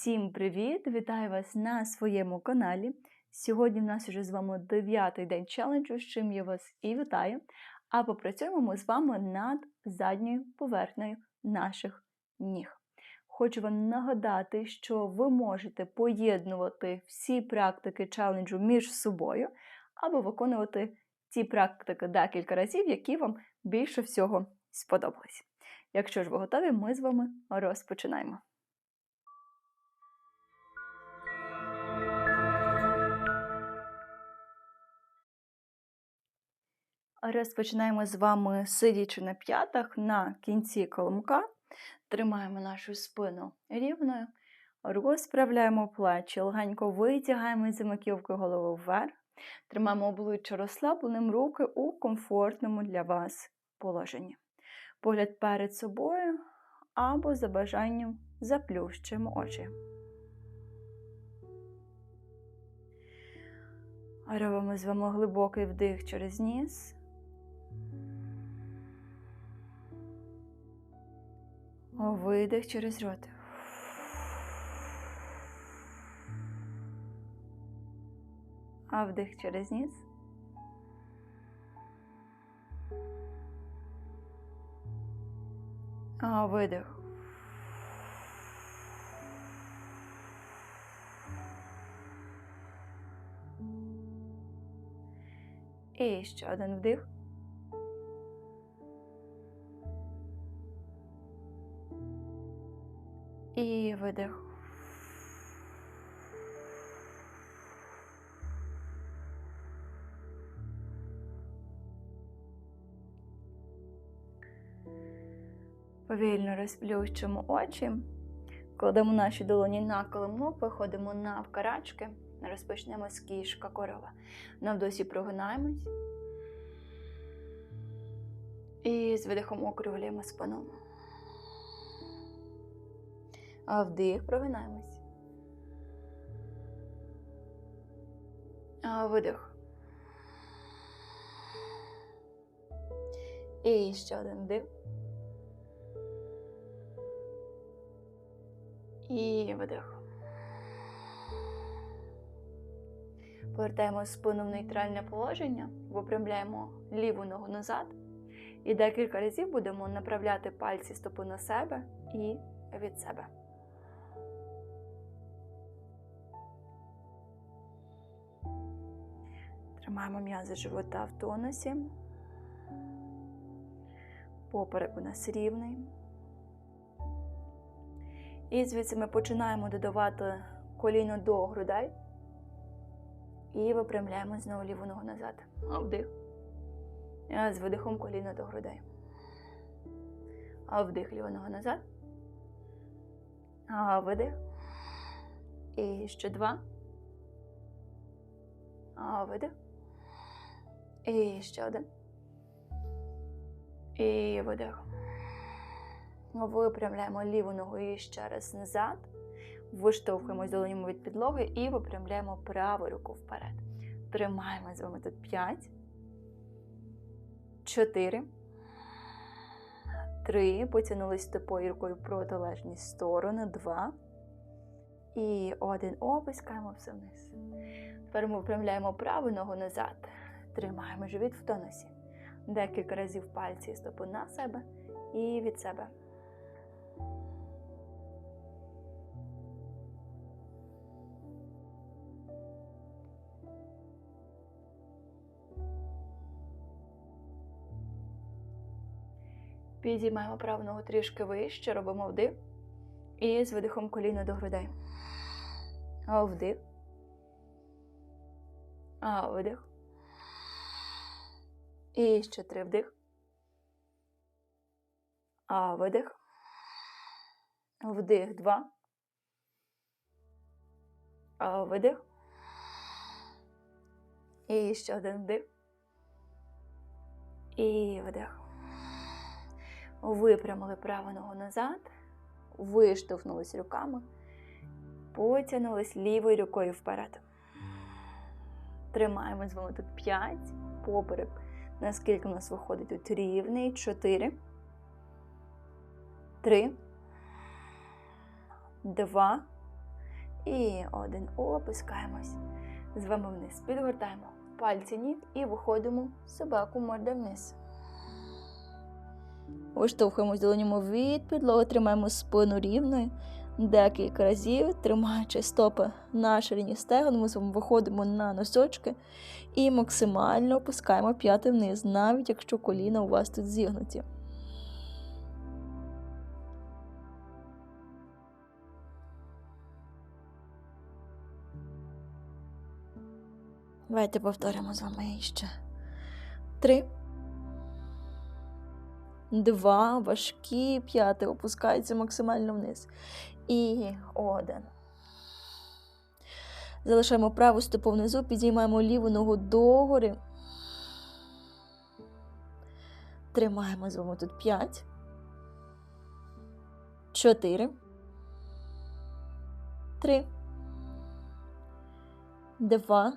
Всім привіт! Вітаю вас на своєму каналі. Сьогодні в нас уже з вами дев'ятий день челенджу, з чим я вас і вітаю. А попрацюємо ми з вами над задньою поверхнею наших ніг. Хочу вам нагадати, що ви можете поєднувати всі практики челенджу між собою або виконувати ті практики декілька разів, які вам більше всього сподобались. Якщо ж ви готові, ми з вами розпочинаємо. Розпочинаємо з вами сидячи на п'ятах на кінці коломка. Тримаємо нашу спину рівною, розправляємо плечі, легенько витягаємо за голови вверх. Тримаємо обличчя розслабленим руки у комфортному для вас положенні. Погляд перед собою або за бажанням заплющуємо очі. Робимо з вами глибокий вдих через ніс. Видих через рот. А вдих через ніс. А видих. І ще один вдих. І видих. Повільно розплющимо очі, кладемо наші долоні на коломок, виходимо на вкарачки, розпочнемо з кішка корова. На вдосі прогинаємось. І з видихом округлюємо спину. Вдих, прогинаємось. Видих. І ще один вдих. І видих. Повертаємо спину в нейтральне положення, випрямляємо ліву ногу назад. І декілька разів будемо направляти пальці стопи на себе і від себе. Тримаємо м'язи живота в тонусі. Поперек у нас рівний. І звідси ми починаємо додавати коліно до грудей. І випрямляємо знову ліву ногу назад. Вдих. З видихом коліно до грудей. А вдих ліва нога назад. Видих. І ще два. А видих. І ще один. І видих. Випрямляємо ліву ногу і ще раз назад. Виштовхуємось долонями від підлоги і випрямляємо праву руку вперед. Тримаємо з вами тут 5, 4, 3. Потягнулись стопою рукою в протилежні сторони. 2. І один. Опускаємо все вниз. Тепер ми випрямляємо праву ногу назад. Тримаємо живіт в тонусі. Декілька разів пальці і стопу на себе і від себе. Підіймаємо праву ногу трішки вище, робимо вдих. І з видихом коліно до грудей. Вдих. А видих. І ще три вдих. А видих. Вдих два. А видих. І ще один вдих. І видих. Випрямили праву ногу назад, виштовхнулись руками, потягнулись лівою рукою вперед. Тримаємо з вами тут 5, поперек, наскільки в нас виходить тут рівний, 4, 3, 2, І один опускаємось. З вами вниз. Підгортаємо пальці ніг і виходимо собаку морда вниз. Виштовхуємось долонями від підлоги, тримаємо спину рівною. Декілька разів, тримаючи стопи на ширині стегон, ми з вами виходимо на носочки і максимально опускаємо п'яти вниз, навіть якщо коліна у вас тут зігнуті. Давайте повторимо з вами ще. Три. Два. Важкі. П'яте. Опускається максимально вниз. І один. Залишаємо праву стопу внизу, підіймаємо ліву ногу догори. Тримаємо з вами тут п'ять. Чотири. Три. Два.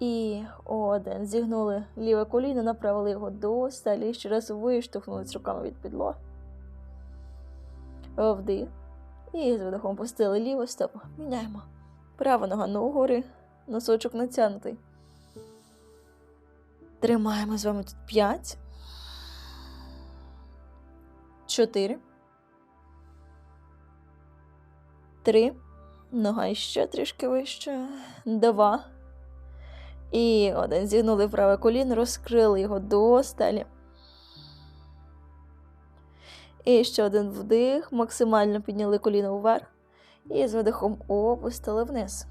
І один. Зігнули ліве коліно, направили його до стелі. Ще раз виштовхнули руками від підлоги. Вдих. І з видохом пустили ліву стопу. Міняємо. Права нога ногори, носочок натягнутий. Тримаємо з вами тут 5. 4. 3. Нога ще трішки вище. 2. І один. Зігнули праве коліно, розкрили його до стелі. І ще один вдих. Максимально підняли коліно вверх. І з видихом опустили вниз.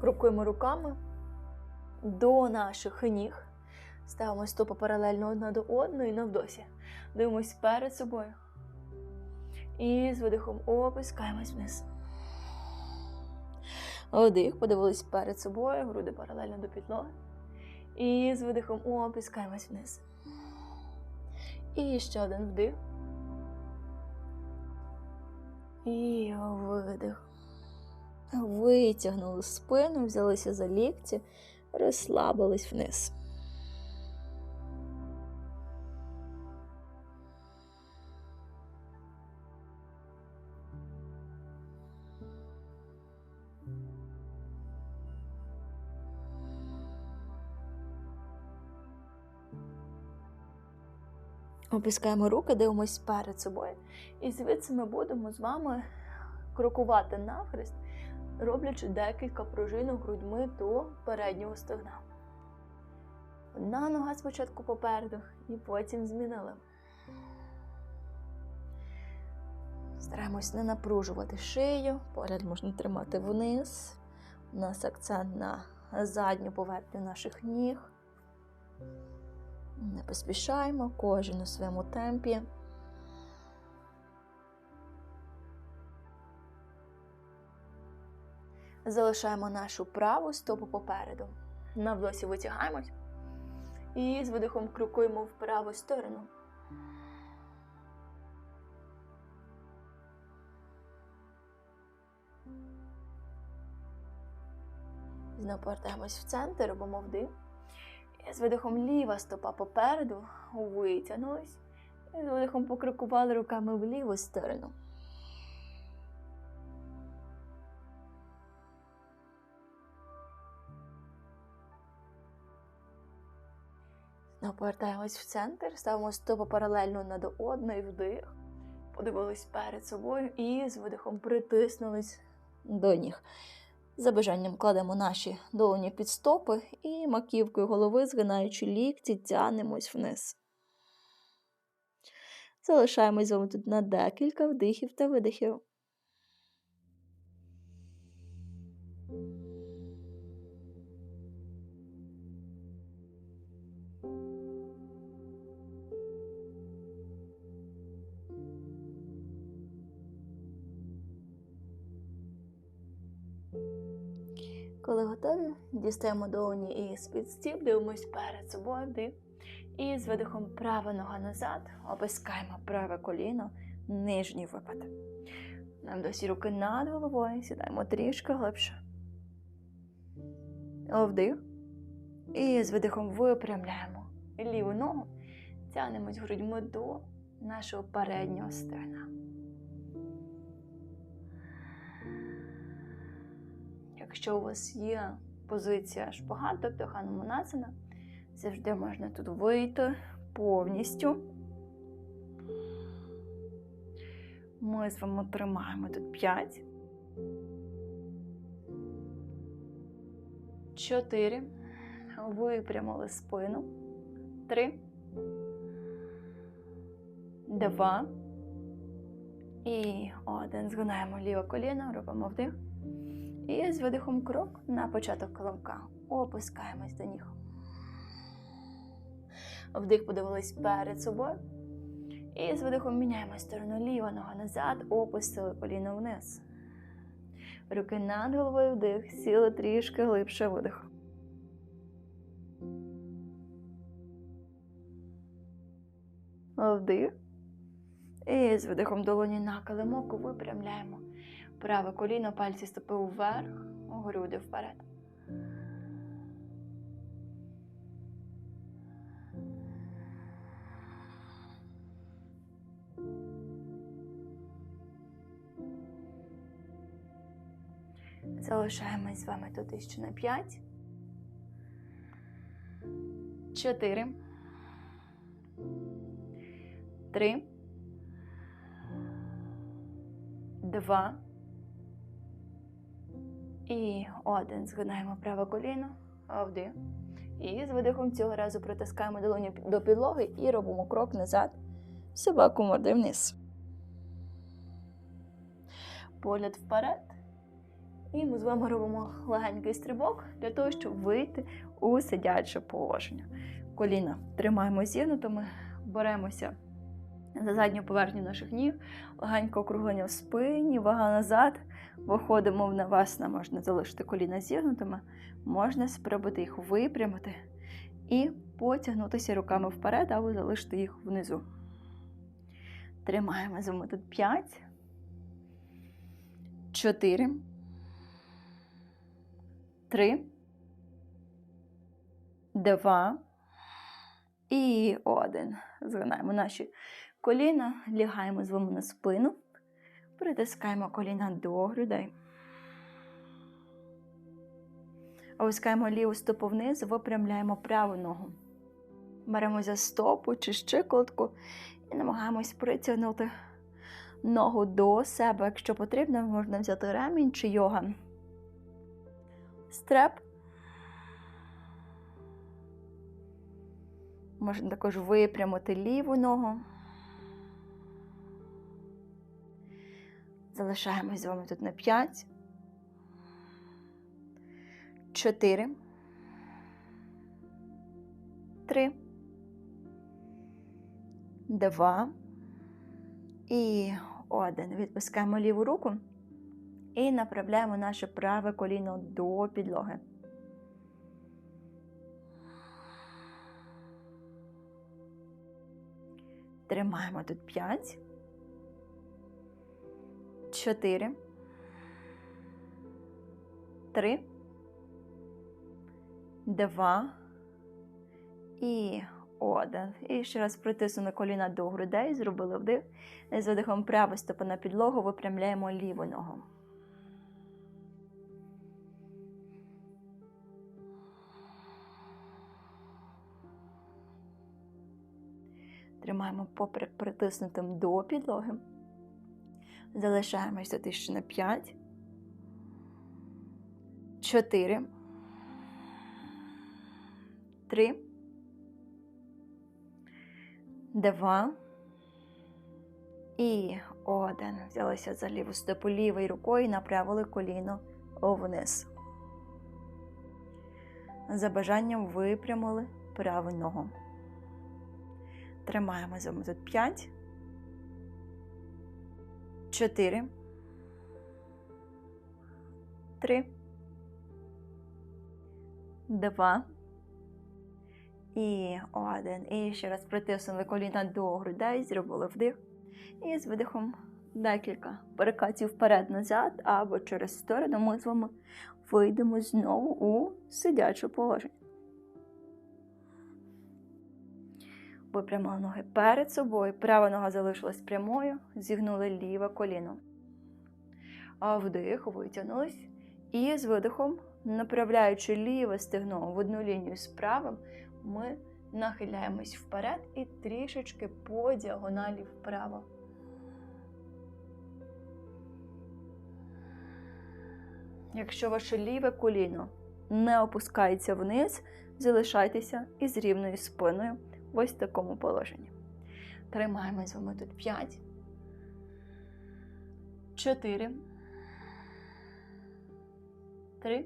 Крокуємо руками до наших ніг. Ставимо стопи паралельно одна до одної на вдосі. Дивимось перед собою. І з видихом опускаємось вниз. Вдих, подивились перед собою, груди паралельно до підлоги. І з видихом опускаємось вниз. І ще один вдих. І видих. Витягнули спину, взялися за лікті, розслабились вниз. Опускаємо руки, дивимось перед собою. І звідси ми будемо з вами крокувати навхрест, роблячи декілька пружинок грудьми до переднього стегна. Одна нога спочатку попереду і потім змінили. Стараємось не напружувати шию, погляд можна тримати вниз. У нас акцент на задню поверхню наших ніг. Не поспішаємо, кожен у своєму темпі. Залишаємо нашу праву стопу попереду. На вдосі витягаємось і з видихом крокуємо в праву сторону. Знову повертаємось в центр, робимо вдих. І з видихом ліва стопа попереду витягнулись. І з видихом покрокували руками в ліву сторону. Знову повертаємось в центр, ставимо стопу паралельно одна до вдих. Подивились перед собою і з видихом притиснулись до ніг. За бажанням кладемо наші долоні під стопи і маківкою голови, згинаючи лікті, тянемось вниз. Залишаємось з вами тут на декілька вдихів та видихів. Коли готові, дістаємо долоні і з-під стіп, дивимось перед собою. І з видихом права нога назад, опускаємо праве коліно, нижній випад. Нам досі руки над головою, сідаємо трішки глибше. Вдих. І з видихом випрямляємо ліву ногу, тянемось грудьми до нашого переднього стегна. Якщо у вас є позиція шпагат, тобто ханумонасана, завжди можна тут вийти повністю. Ми з вами тримаємо тут 5. 4. Випрямили спину. 3. 2. І один. Згинаємо ліве коліно, робимо вдих. І з видихом крок на початок коломка. Опускаємось до ніг. Вдих подивились перед собою. І з видихом міняємо сторону ліва нога назад, опустили коліно вниз. Руки над головою вдих, сіли трішки глибше видих. Вдих. І з видихом долоні на килимок випрямляємо праве коліно, пальці стопи вверх, груди вперед. Залишаємось з вами тут ще на 5. 4. 3. 2. І один. Згинаємо праве коліно. Вдих. І з видихом цього разу притискаємо долоню до підлоги і робимо крок назад. Собаку морди вниз. Погляд вперед. І ми з вами робимо легенький стрибок для того, щоб вийти у сидяче положення. Коліна тримаємо зігнутими, беремося за задню поверхню наших ніг, легенько округлення в спині, вага назад. Виходимо в навасна, можна залишити коліна зігнутими, можна спробувати їх випрямити і потягнутися руками вперед, або залишити їх внизу. Тримаємо з тут 5, 4, 3, 2 і 1. Згинаємо наші коліна, лягаємо з вами на спину, притискаємо коліна до грудей. Опускаємо ліву стопу вниз, випрямляємо праву ногу. Беремо за стопу чи щиколотку і намагаємось притягнути ногу до себе. Якщо потрібно, можна взяти ремінь чи йога. Стреп. Можна також випрямити ліву ногу. Залишаємось з вами тут на 5, 4, 3, 2 і 1. Відпускаємо ліву руку і направляємо наше праве коліно до підлоги. Тримаємо тут 5, 4, 3, 2 і 1. І ще раз притиснули коліна до грудей, зробили вдих. З видихом праву стопу на підлогу випрямляємо ліву ногу. Тримаємо попри притиснутим до підлоги. Залишаємося тут ще на 5, 4, 3, 2 і 1. Взялися за ліву стопу лівою рукою і направили коліно вниз. За бажанням випрямили праву ногу. Тримаємо з тут 5, 4, 3, 2 і 1. І ще раз притиснули коліна до грудей, зробили вдих. І з видихом декілька перекатів вперед-назад або через сторону ми з вами вийдемо знову у сидяче положення. Випрямили ноги перед собою, права нога залишилась прямою, зігнули ліве коліно. А вдих, витягнулись І з видихом, направляючи ліве стегно в одну лінію з правим, ми нахиляємось вперед і трішечки по діагоналі вправо. Якщо ваше ліве коліно не опускається вниз, залишайтеся із рівною спиною в такому положенні. Тримаємо з вами тут 5, 4, 3,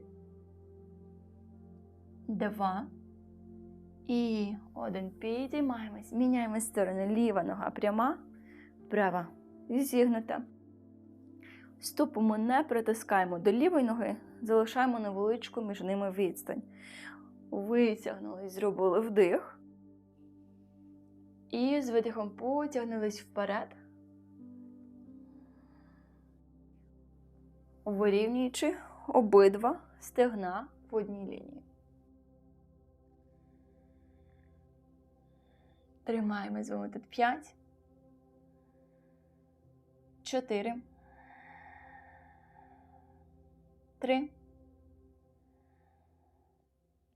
2 і 1. Підіймаємось. Міняємо сторони. Ліва нога пряма, права зігнута. Стопу ми не притискаємо до лівої ноги, залишаємо невеличку між ними відстань. Витягнулись, зробили вдих. І з видихом потягнулись вперед, вирівнюючи обидва стегна в одній лінії. Тримаємо з вами тут 5, 4, 3,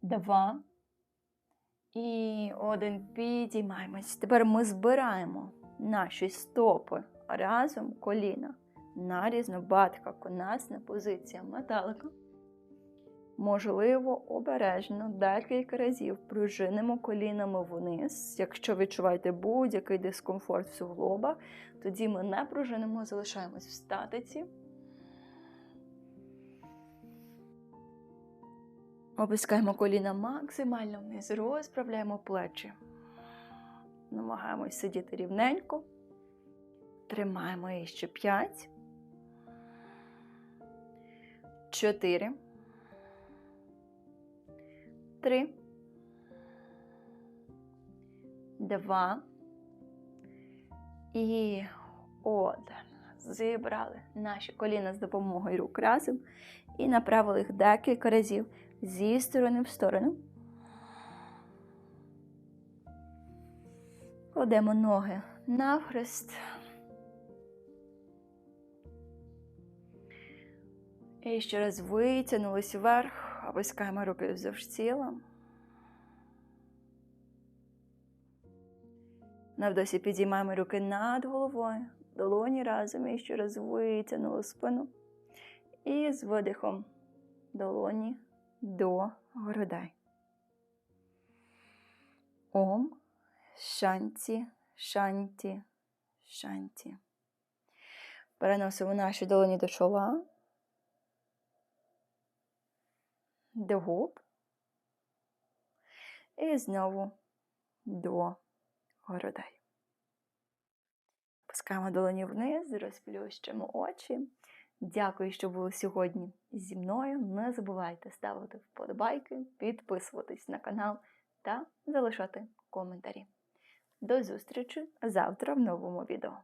2 і один. Підіймаємось. Тепер ми збираємо наші стопи разом коліна. Нарізно батка, конасна позиція металика. Можливо, обережно декілька разів пружинимо колінами вниз. Якщо відчуваєте будь-який дискомфорт в суглобах, тоді ми не пружинимо, залишаємось в статиці. Опускаємо коліна максимально вниз, розправляємо плечі. Намагаємось сидіти рівненько. Тримаємо її ще 5, 4, 3, 2 і 1. Зібрали наші коліна з допомогою рук разом і направили їх декілька разів зі сторони в сторону. Кладемо ноги навхрест. І ще раз витягнулись вверх, опускаємо руки вздовж тіла. Навдосі підіймаємо руки над головою, долоні разом і ще раз витягнули спину. І з видихом долоні до грудей. Ом, шанті, шанті, шанті. Переносимо наші долоні до чола, до губ. І знову до грудей. Пускаємо долоні вниз, розплющимо очі. Дякую, що були сьогодні зі мною. Не забувайте ставити вподобайки, підписуватись на канал та залишати коментарі. До зустрічі завтра в новому відео.